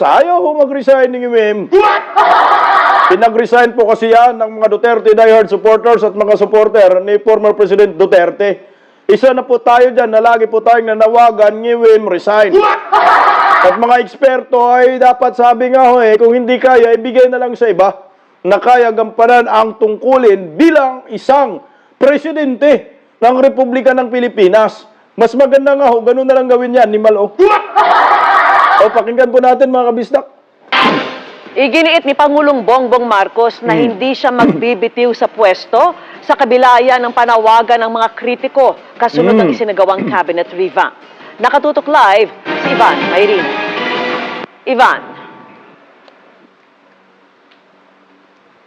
Ayaw ho mag-resign ni Mim. Pinag-resign po kasi yan ng mga Duterte diehard supporters at mga supporter ni former President Duterte. Isa na po tayo dyan na lagi po tayong nanawagan, ngiwim, resign. At mga eksperto ay dapat sabi nga ho eh, kung hindi kaya, ibigay na lang sa iba na kaya gampanan ang tungkulin bilang isang presidente ng Republika ng Pilipinas. Mas maganda nga ho, ganun na lang gawin yan ni Malo. O pakinggan po natin mga kabisdak. Iginiit ni Pangulong Bongbong Marcos na hindi siya magbibitiw sa pwesto sa kabila yan ng panawagan ng mga kritiko kasunod ng Mm. isinagawang cabinet revamp. Nakatutok live si Ivan Mayrin. Ivan,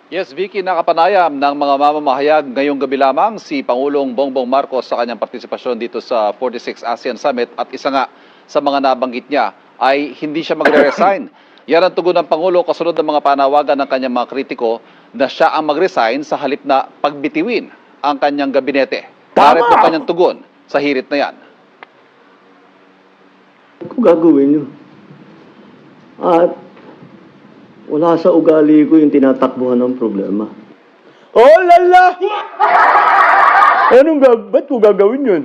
Yes, Vicky, nakapanayam ng mga mamamahayag ngayong gabi lamang si Pangulong Bongbong Marcos sa kanyang partisipasyon dito sa 46 ASEAN Summit at isa nga sa mga nabanggit niya ay hindi siya magre-resign. Yan ang tugon ng Pangulo kasunod ng mga panawagan ng kanyang mga kritiko na siya ang mag-resign sa halip na pagbitiwin ang kanyang gabinete. Tama! Narito ang kanyang tugon sa hirit na yan. ko gagawin yun. At wala sa ugali ko yung tinatakbuhan ng problema. Oh, lala! Anong gag... Ba't ko gagawin yun?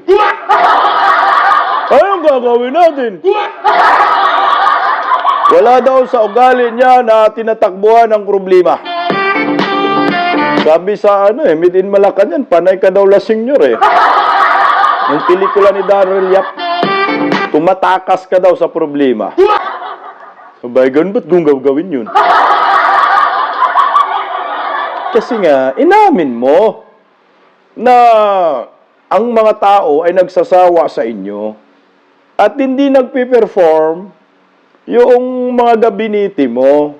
Anong gagawin natin? Wala daw sa ugali niya na tinatakbuhan ng problema. Sabi sa ano eh, Made in Malacanang, panay ka daw lasing nyor eh. Yung pelikula ni Darrell Yap, tumatakas ka daw sa problema. Sabay, ganun ba't kung gagawin yun? Kasi nga, inamin mo na ang mga tao ay nagsasawa sa inyo at hindi nagpe-perform yung mga gabinete mo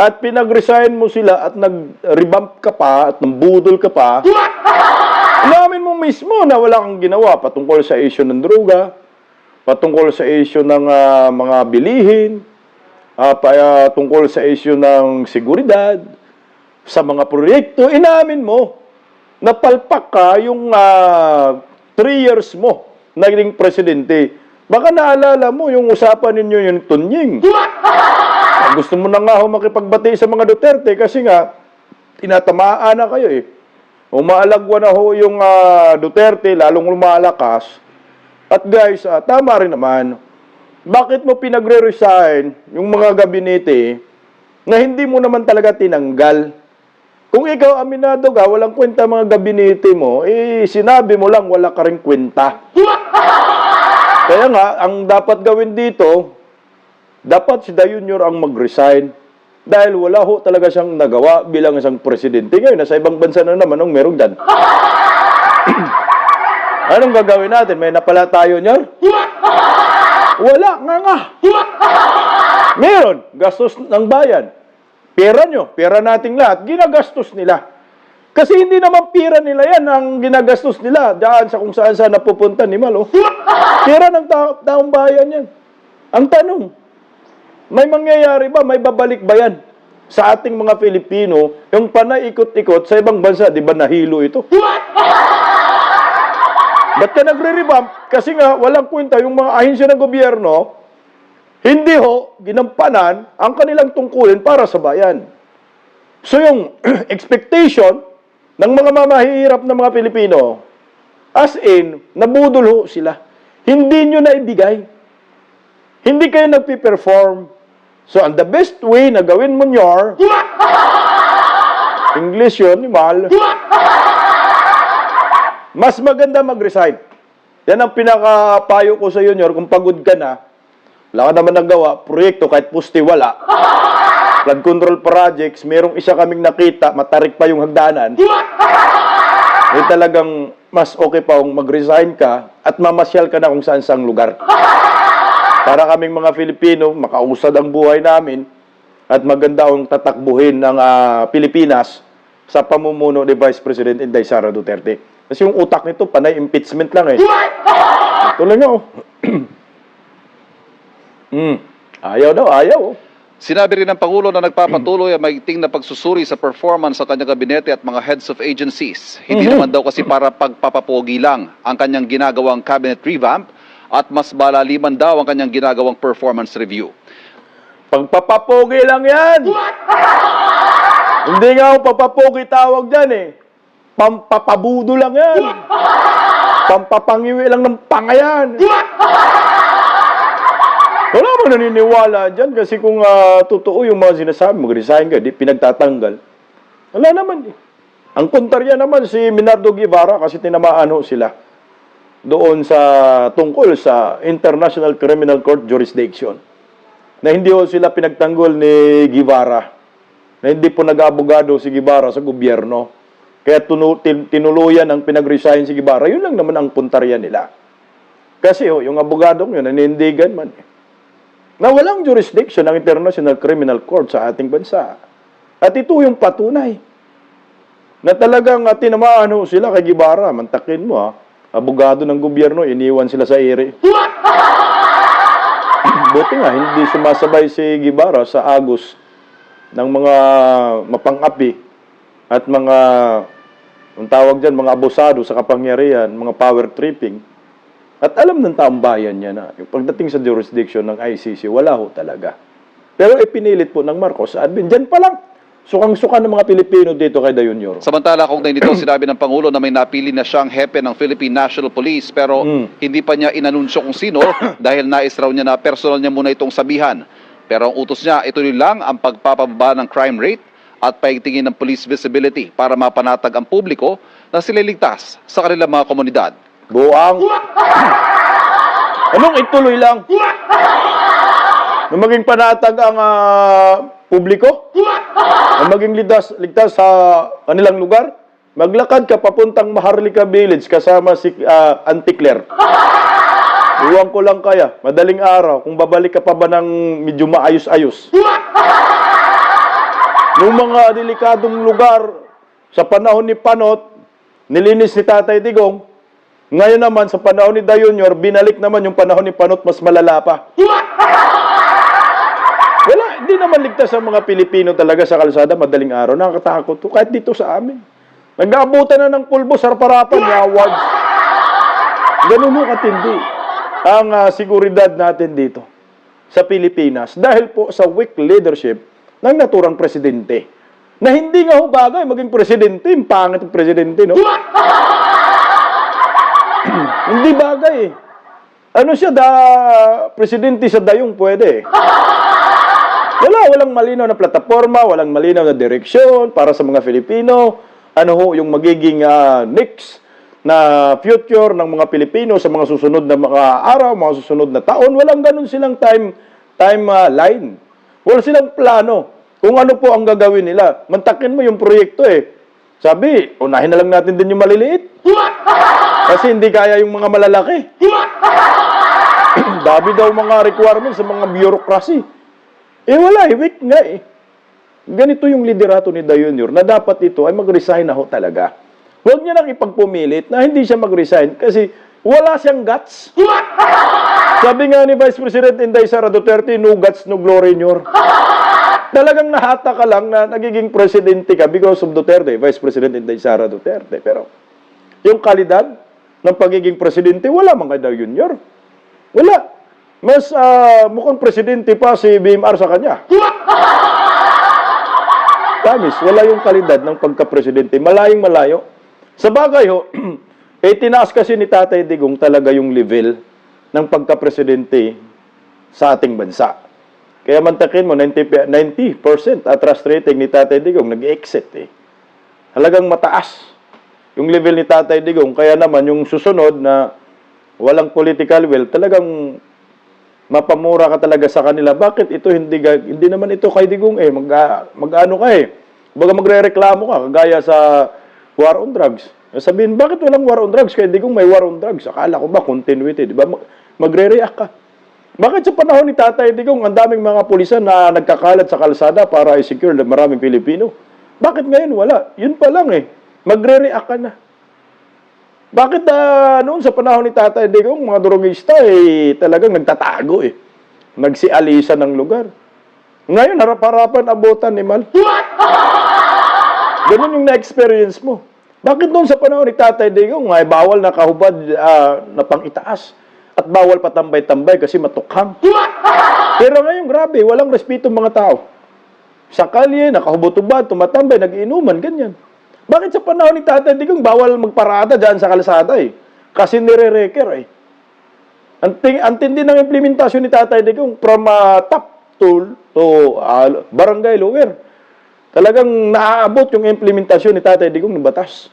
at pinag-resign mo sila at nag-revamp ka pa at nambudol ka pa, inamin mo mismo na wala kang ginawa patungkol sa issue ng droga, patungkol sa issue ng ah, mga bilihin, ah, pa, ah, tungkol sa issue ng seguridad, sa mga proyekto, inamin mo na palpak ka yung ah, three years mo naging presidente. Baka naalala mo yung usapan ninyo yung tunying. Gusto mo na nga ho makipagbati sa mga Duterte kasi nga tinatamaan na kayo eh. Umaalagwa na ho yung ah, Duterte, lalong lumalakas. At guys, ah, tama rin naman. Bakit mo pinagre-resign yung mga gabinete na hindi mo naman talaga tinanggal? Kung ikaw aminado ka, walang kwenta mga gabinete mo, eh sinabi mo lang wala ka rin kwenta. Kaya nga, ang dapat gawin dito, dapat si Dayunyor ang mag-resign. Dahil wala ho talaga siyang nagawa bilang isang presidente. Ngayon, nasa ibang bansa na naman ang merong dan. Anong gagawin natin? May napala tayo nyor? Wala nga nga. Meron, gastos ng bayan. Pera nyo, pera nating lahat, ginagastos nila. Kasi hindi naman pera nila yan ang ginagastos nila daan sa kung saan saan napupunta ni Malo. Pera ng ta- taong bayan yan. Ang tanong, may mangyayari ba, may babalik ba yan sa ating mga Filipino, yung panaikot-ikot sa ibang bansa, di ba nahilo ito? Ba't ka nagre-revamp? Kasi nga, walang kwenta yung mga ahensya ng gobyerno, hindi ho ginampanan ang kanilang tungkulin para sa bayan. So yung expectation ng mga mamahirap na mga Pilipino, as in, nabudol ho sila. Hindi nyo na ibigay. Hindi kayo nagpi-perform. So, ang the best way na gawin mo nyor, English yun, mahal. Mas maganda mag-resign. Yan ang pinakapayo ko sa iyo, Nyor. Kung pagod ka na, wala ka naman nagawa, proyekto kahit pusti wala. Flood control projects, merong isa kaming nakita, matarik pa yung hagdanan. Eh talagang mas okay pa kung mag-resign ka at mamasyal ka na kung saan saang lugar. Para kaming mga Filipino, makausad ang buhay namin at maganda ang tatakbuhin ng ah, Pilipinas sa pamumuno ni Vice President Inday Sara Duterte. Kasi yung utak nito, panay impeachment lang eh. Lang yun. mm. Ayaw daw, ayaw. Sinabi rin ng Pangulo na nagpapatuloy ang maigting na pagsusuri sa performance sa kanyang gabinete at mga heads of agencies. Hindi naman daw kasi para pagpapapogi lang ang kanyang ginagawang cabinet revamp at mas malaliman daw ang kanyang ginagawang performance review. Pagpapapogi lang yan. Hindi nga ako papapogi tawag dyan eh. Pampapabudo lang yan. Pampapangiwi lang ng pangayan. Wala mo naniniwala dyan kasi kung ah, totoo yung mga sinasabi, mag-resign ka, di pinagtatanggal. Wala naman eh. Ang kontrarya naman si Minardo Guevara kasi tinamaan ho sila doon sa tungkol sa International Criminal Court jurisdiction na hindi ho sila pinagtanggol ni Guevara na hindi po nag-abogado si Guevara sa gobyerno kaya tinuluyan ang pinag-resign si Guevara yun lang naman ang puntarya nila kasi ho, yung abogadong yun nanindigan man eh, na walang jurisdiction ng International Criminal Court sa ating bansa at ito yung patunay na talagang uh, tinamaan ho sila kay Gibara. Mantakin mo ha. Abogado ng gobyerno, iniwan sila sa ere. Buti nga, hindi sumasabay si Gibara sa agos ng mga mapang-api at mga, ang tawag dyan, mga abusado sa kapangyarihan, mga power tripping. At alam ng taong bayan niya na yung pagdating sa jurisdiction ng ICC, wala ho talaga. Pero ipinilit po ng Marcos admin. Diyan pa lang, sukang-suka ng mga Pilipino dito kay Dayunyor. Samantala, kung nito sinabi ng Pangulo na may napili na siyang hepe ng Philippine National Police pero Mm. hindi pa niya inanunsyo kung sino dahil nais raw niya na personal niya muna itong sabihan. Pero ang utos niya, ituloy lang ang pagpapababa ng crime rate at paigtingin ng police visibility para mapanatag ang publiko na sila ligtas sa kanilang mga komunidad. Buang. Anong ituloy lang? Na maging panatag ang ah, publiko? Na maging ligtas, ligtas sa kanilang lugar? Maglakad ka papuntang Maharlika Village kasama si ah, Auntie Claire. Iwan ko lang kaya, madaling araw, kung babalik ka pa ba ng medyo maayos-ayos. Noong mga delikadong lugar, sa panahon ni Panot, nilinis ni Tatay Digong, ngayon naman, sa panahon ni Dayunyor, binalik naman yung panahon ni Panot, mas malala pa. Wala, hindi naman ligtas ang mga Pilipino talaga sa kalsada madaling araw. Nakakatakot to, kahit dito sa amin. Nag-aabutan na ng pulbo, sarparapan, awards. Ganun mo katindi ang ah, seguridad natin dito sa Pilipinas dahil po sa weak leadership ng naturang presidente. Na hindi nga ho bagay maging presidente, pangit ang presidente, no? Hindi bagay eh. Ano siya, da, presidente sa dayong pwede eh. Wala, walang malinaw na plataforma, walang malinaw na direksyon para sa mga Filipino. Ano ho yung magiging ah, next na future ng mga Pilipino sa mga susunod na mga araw, mga susunod na taon. Walang ganun silang time time ah, line. Wala silang plano kung ano po ang gagawin nila. Mantakin mo yung proyekto eh. Sabi, unahin na lang natin din yung maliliit. Kasi hindi kaya yung mga malalaki. Dami daw mga requirements sa mga bureaucracy. Eh wala, eh, weak nga eh. Ganito yung liderato ni Dayunyor na dapat ito ay mag-resign na ho talaga. Huwag niya nang ipagpumilit na hindi siya mag-resign kasi wala siyang guts. Sabi nga ni Vice President Inday Sara Duterte, no guts, no glory in your. Talagang nahata ka lang na nagiging presidente ka because of Duterte, Vice President Inday Sara Duterte. Pero yung kalidad ng pagiging presidente, wala mga Dayunyor. Wala. Mas ah, mukhang presidente pa si BMR sa kanya. Promise, wala yung kalidad ng pagka-presidente. Malayong malayo. Sa bagay ho, eh tinaas kasi ni Tatay Digong talaga yung level ng pagka-presidente sa ating bansa. Kaya mantakin mo, 90%, 90% atras rating ni Tatay Digong nag-exit eh. Halagang mataas yung level ni Tatay Digong. Kaya naman yung susunod na walang political will, talagang mapamura ka talaga sa kanila. Bakit ito hindi hindi naman ito kay Digong eh mag mag-ano ka eh. Baga magrereklamo ka kagaya sa war on drugs. Sabihin, bakit walang war on drugs? Kay Digong may war on drugs. Akala ko ba continuity, di ba? Mag- Magre-react ka. Bakit sa panahon ni Tatay Digong, ang daming mga pulisan na nagkakalat sa kalsada para i-secure na maraming Pilipino? Bakit ngayon wala? Yun pa lang eh. Magre-react ka na. Bakit ah, noon sa panahon ni Tatay Digong, mga drogista eh, talagang nagtatago eh. Nagsialisa ng lugar. Ngayon, harap-harapan abutan ni Mal. Ganun yung na-experience mo. Bakit noon sa panahon ni Tatay Digong, ay bawal na kahubad ah, na pang itaas? at bawal patambay-tambay kasi matukhang. Pero ngayon, grabe, walang respeto mga tao. Sa kalye, nakahubot-ubad, tumatambay, nagiinuman, ganyan. Bakit sa panahon ni Tatay Digong, bawal magparada dyan sa kalsada eh? Kasi nire-reker eh. Ang, ting- ang tindi ng implementasyon ni Tatay Digong from ah, top to, to ah, barangay lower. Talagang naaabot yung implementasyon ni Tatay Digong ng batas.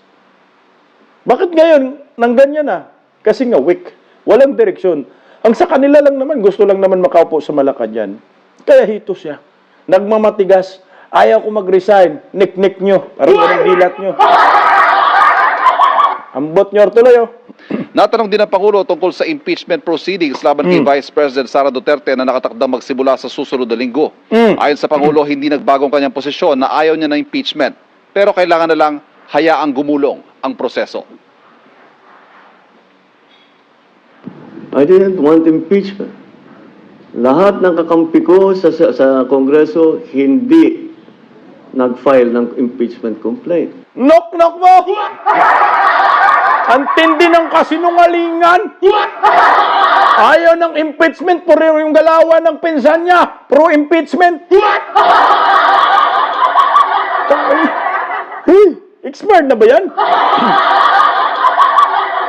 Bakit ngayon, nang ganyan na? Kasi nga weak. Walang direksyon. Ang sa kanila lang naman, gusto lang naman makaupo sa Malacanang. Kaya hito siya. Nagmamatigas. Ayaw ko mag-resign. Nik-nik nyo. Parang ganun dilat nyo. Ambot nyo, tuloy oh. Natanong din ng Pangulo tungkol sa impeachment proceedings laban kay Vice President Sara Duterte na nakatakdang magsimula sa susunod na linggo. Mm. Ayon sa Pangulo, hindi nagbagong kanyang posisyon na ayaw niya ng impeachment. Pero kailangan na lang hayaang gumulong ang proseso. I didn't want impeachment. Lahat ng kakampi ko sa, sa, sa Kongreso hindi nag-file ng impeachment complaint. Knock-knock mo! Ang tindi ng kasinungalingan! Ayaw ng impeachment, pero yung galawan ng pinsan niya, pro-impeachment! Hey, expired na ba yan?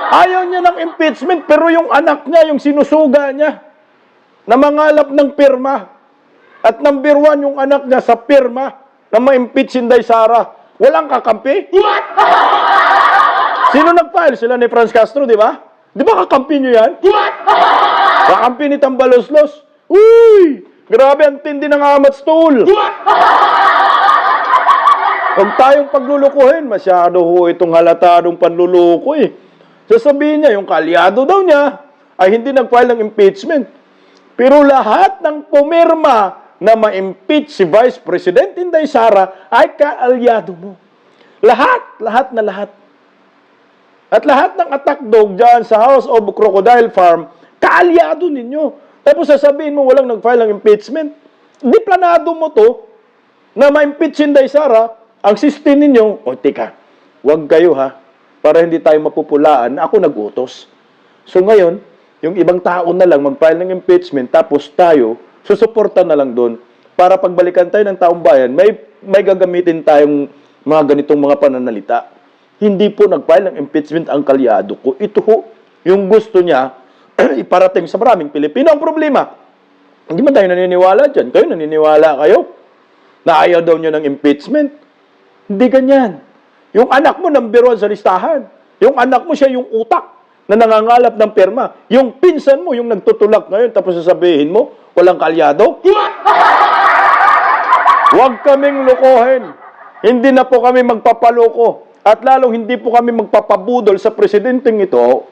Ayaw niya ng impeachment, pero yung anak niya, yung sinusuga niya, na mangalap ng pirma, at number one yung anak niya sa pirma, na ma-impeach si Inday Sara, walang kakampi? Sino nag-file? Sila ni Franz Castro, di ba? Di ba kakampi nyo yan? Kakampi ni Tambaloslos. Uy! Grabe ang tindi ng amat stool. Huwag tayong paglulukuhin. Masyado ho itong halatadong panluluko eh. Sasabihin niya, yung kalyado daw niya ay hindi nag-file ng impeachment. Pero lahat ng pumirma na ma-impeach si Vice President Inday Sara ay kaalyado mo. Lahat, lahat na lahat. At lahat ng attack dog dyan sa House of Crocodile Farm, kaalyado ninyo. Tapos sasabihin mo walang nag-file ng impeachment. Di planado mo to na ma-impeach si Inday Sara, ang system ninyo, o tika, wag kayo ha, para hindi tayo mapupulaan, ako nag-utos. So ngayon, yung ibang tao na lang mag-file ng impeachment, tapos tayo, susuporta na lang doon, para pagbalikan tayo ng taong bayan, may, may gagamitin tayong mga ganitong mga pananalita. Hindi po nag-file ng impeachment ang kalyado ko. Ito ho, yung gusto niya, iparating sa maraming Pilipino. Ang problema, hindi man tayo naniniwala dyan. Kayo naniniwala kayo? Na ayaw daw niya ng impeachment. Hindi ganyan. Yung anak mo number one sa listahan. Yung anak mo siya yung utak na nangangalap ng perma. Yung pinsan mo yung nagtutulak ngayon tapos sasabihin mo, walang kalyado. Huwag kaming lukohin. Hindi na po kami magpapaloko. At lalong hindi po kami magpapabudol sa presidenteng ito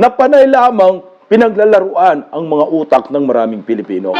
na panay lamang pinaglalaruan ang mga utak ng maraming Pilipino.